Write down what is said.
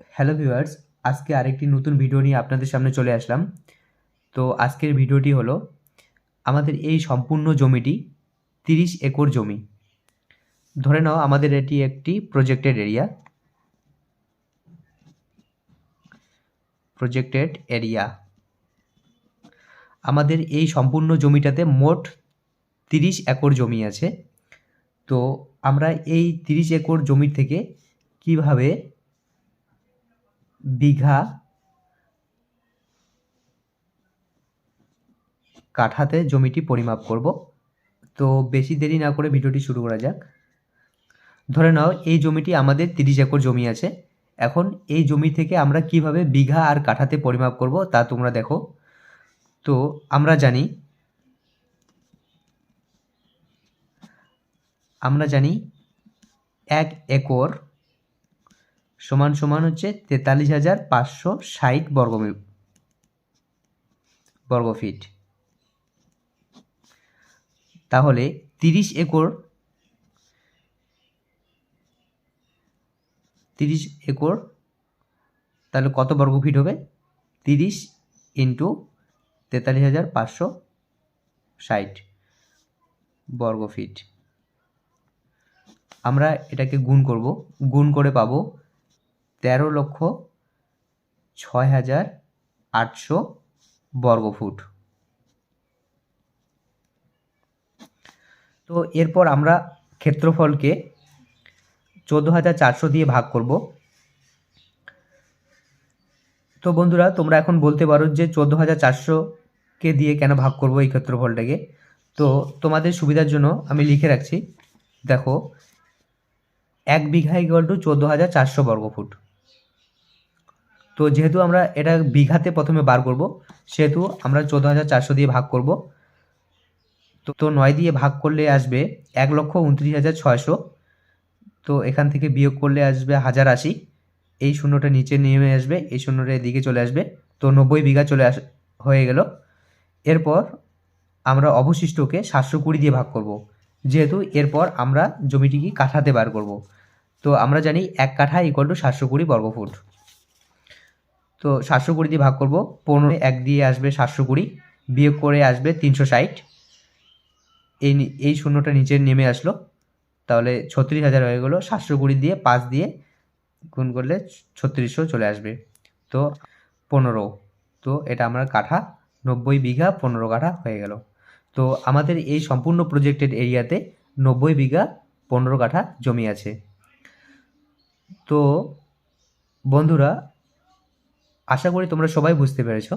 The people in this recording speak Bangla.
হ্যালো ভিউয়ার্স, আজকে আরেকটি নতুন ভিডিও নিয়ে আপনাদের সামনে চলে আসলাম। তো আজকের ভিডিওটি হলো আমাদের এই সম্পূর্ণ জমিটি তিরিশ একর জমি। ধরে নাও আমাদের এটি একটি প্রজেক্টেড এরিয়া প্রজেক্টেড এরিয়া আমাদের এই সম্পূর্ণ জমিটাতে মোট তিরিশ একর জমি আছে। তো আমরা এই তিরিশ একর জমি থেকে কীভাবে বিঘা কাঠাতে জমিটি পরিমাপ করব। তো বেশি দেরি না করে ভিডিওটি শুরু করা যাক। ধরে নাও, এই জমিটি আমাদের তিরিশ একর জমি আছে। এখন এই জমি থেকে আমরা কীভাবে বিঘা আর কাঠাতে পরিমাপ করব তা তোমরা দেখো। তো আমরা জানি আমরা জানি এক একর সমান সমান হচ্ছে তেতাল্লিশ হাজার পাঁচশো ষাট বর্গ বর্গ ফিট। তাহলে তিরিশ একর তিরিশ একর, তাহলে কত বর্গ ফিট হবে? তিরিশ ইন্টু তেতাল্লিশ হাজার পাঁচশো ষাট বর্গ ফিট। আমরা এটাকে গুণ করব, গুণ করে পাবো তেরো লক্ষ ছয় হাজার আটশো বর্গফুট। তো এরপর আমরা ক্ষেত্রফলকে চোদ্দ হাজার চারশো দিয়ে ভাগ করব। তো বন্ধুরা, তোমরা এখন বলতে পারো যে চোদ্দ হাজার চারশোকে দিয়ে কেন ভাগ করব এই ক্ষেত্রফলটাকে। তো তোমাদের সুবিধার জন্য আমি লিখে রাখছি, দেখো, এক বিঘা ইকুয়াল টু চোদ্দ হাজার চারশো বর্গফুট। তো যেহেতু আমরা এটা বিঘাতে প্রথমে বার করব, সেহেতু আমরা চোদ্দ হাজার চারশো দিয়ে ভাগ করব। তো তো নয় দিয়ে ভাগ করলে আসবে এক লক্ষ উনত্রিশ হাজার ছয়শো। তো এখান থেকে বিয়োগ করলে আসবে হাজার আশি। এই শূন্যটা নিচে নেমে আসবে, এই শূন্যটা এদিকে চলে আসবে। তো নব্বই বিঘা চলে আস, হয়ে গেল। এরপর আমরা অবশিষ্টকে সাতশো কুড়ি দিয়ে ভাগ করব। যেহেতু এরপর আমরা জমিটিকে কাঠাতে বার করব। তো আমরা জানি এক কাঠা ইকুয়াল টু সাতশো কুড়ি বর্গফুট। তো সাতশো কুড়ি দিয়ে ভাগ করব পনেরো এক দিয়ে আসবে সাতশো কুড়ি, বিয়োগ করে আসবে তিনশো ষাট। এই এই শূন্যটা নিচে নেমে আসলো, তাহলে ছত্রিশ হাজার হয়ে গেলো, সাতশো কুড়ি দিয়ে পাঁচ দিয়ে গুণ করলে ছত্রিশশো চলে আসবে। তো পনেরো, তো এটা আমার কাঠা, নব্বই বিঘা পনেরো কাঠা হয়ে গেল। তো আমাদের এই সম্পূর্ণ প্রজেক্টেড এরিয়াতে নব্বই বিঘা পনেরো কাঠা জমি আছে। তো বন্ধুরা আশা করি তোমরা সবাই বুঝতে পেরেছ।